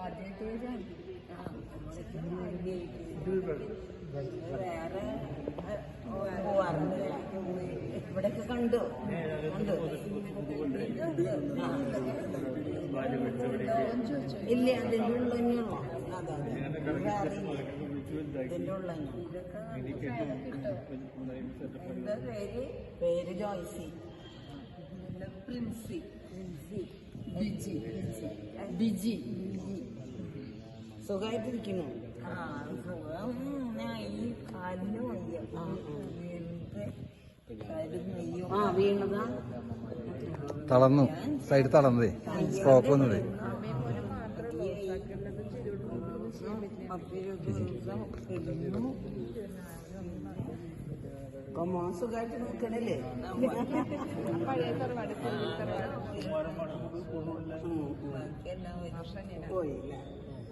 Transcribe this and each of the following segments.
നമ്മളിപ്പോ വേറെ പോവാറുണ്ട് ഇവിടെയൊക്കെ കണ്ടു കണ്ടു. ഇല്ല അതിന്റെ ഉള്ള തന്നെയുള്ളൂ അതെ അതെ. ഇതിന്റെ തന്നെ എന്താ പേര് പേര് ജോയ്സി പ്രിൻസി പ്രിൻസി. ബിജി ബിജി. ബിജി സുഖമായിട്ടിരിക്കുന്നു. ആ സുഖം. ഞാൻ ഈ കാലിന് വയ്യ വീണിട്ട് കാലിന് നെയ്യും ആ വീണതാ? തളർന്നു. സൈഡ് തളർന്നതേ. സ്ട്രോക്ക് വന്നതേ. സുഖമായിട്ട് നിൽക്കണല്ലേ? പോയില്ല?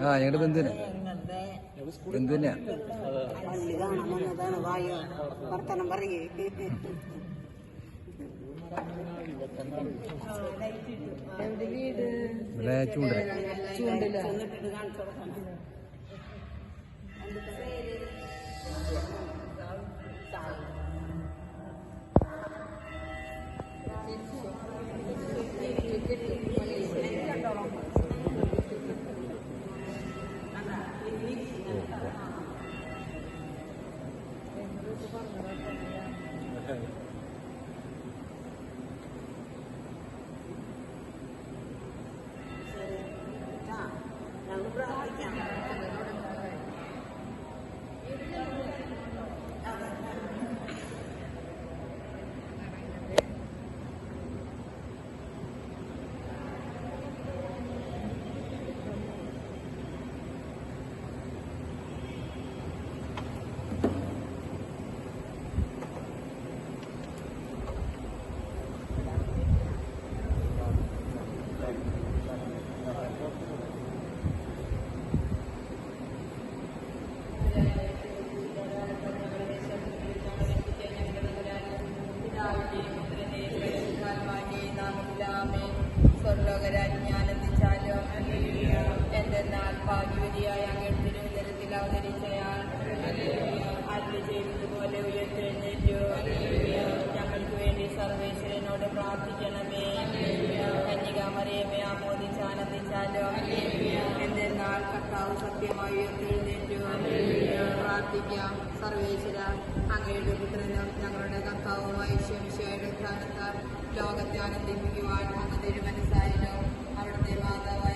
ആ ഞങ്ങളുടെ ബന്ധുവിന് ഞങ്ങളുടെ ബന്ധു തന്നെയാ പള്ളി കാണാൻ വന്നതാണ് വായു വർത്തനം പറയേ ഇവിടെ ചൂണ്ടല. ചൂണ്ടില. Thank you. ആനന്ദിച്ചാലോ എന്തെന്നാൽ കർത്താവ് സത്യമായി ഉയർത്തെഴുന്നേറ്റു പ്രാർത്ഥിക്കാം. സർവേശ്വര അങ്ങയുടെ പുത്രനും ഞങ്ങളുടെ കർത്താവുമായി ശംശയുടെ സ്ഥാനത്താൽ ലോകത്തെ ആനന്ദിപ്പിക്കുവാൻ അങ്ങ് തിരുമനസ്സായാലോ അവിടുത്തെ മാതാവ്